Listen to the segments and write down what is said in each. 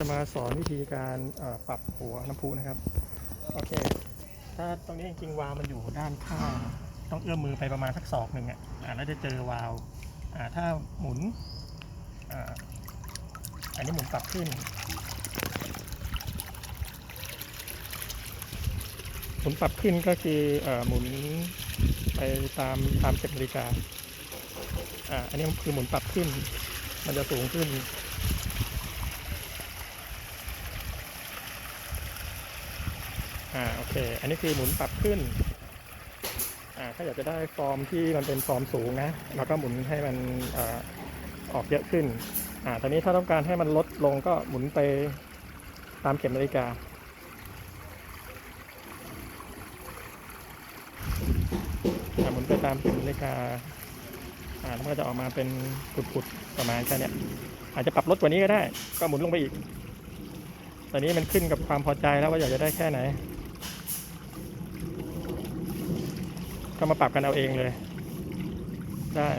จะมาสอนวิธีการปรับหัวน้ำพุนะครับ โอเค ถ้าตรงนี้จริงๆวาล์วมันอยู่ด้านข้างต้องเอื้อมมือไปประมาณสักศอกหนึ่งอะอ่าแล้วจะเจอวาล์วอ่าถ้าหมุนอ่าอันนี้หมุนปรับขึ้น หมุนปรับขึ้นก็คือเอ่อหมุนไปตามตามเข็มนาฬิกาอ่าอันนี้คือหมุนปรับขึ้น มันจะสูงขึ้น อ่าโอเค อันนี้คือหมุนปรับขึ้น อ่าถ้าอยากจะได้ฟอร์มที่มันเป็นฟอร์มสูงนะเราก็หมุนให้มันอ่อออกเยอะขึ้น อ่าตอนนี้ถ้าต้องการให้มันลดลงก็หมุนไปตามเข็มนาฬิกาหมุนไปตามเข็มนาฬิกาอ่ามันก็จะออกมาเป็นปุดๆประมาณแค่เนี้ยอาจจะปรับลดกว่านี้ก็ได้ ก็หมุนลงไปอีก ตอนนี้มันขึ้นกับความพอใจแล้วว่าอยากจะได้แค่ไหน ก็มาปรับกันเอาเองเลย ได้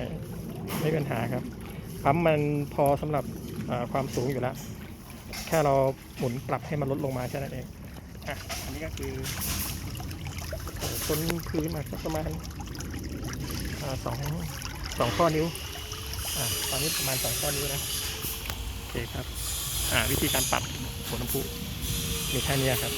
ไม่มีปัญหาครับปั๊มมันพอสำหรับความสูงอยู่แล้ว แค่เราหมุนปรับให้มันลดลงมาแค่นั้นเองอะอันนี้ก็คือต้นพื้นมาสักประมาณสองสองข้อนิ้วอะตอนนี้ประมาณสองข้อนิ้วนะโอเคครับอ่าวิธีการปรับหัวน้ำพุมีแค่นี้ครับ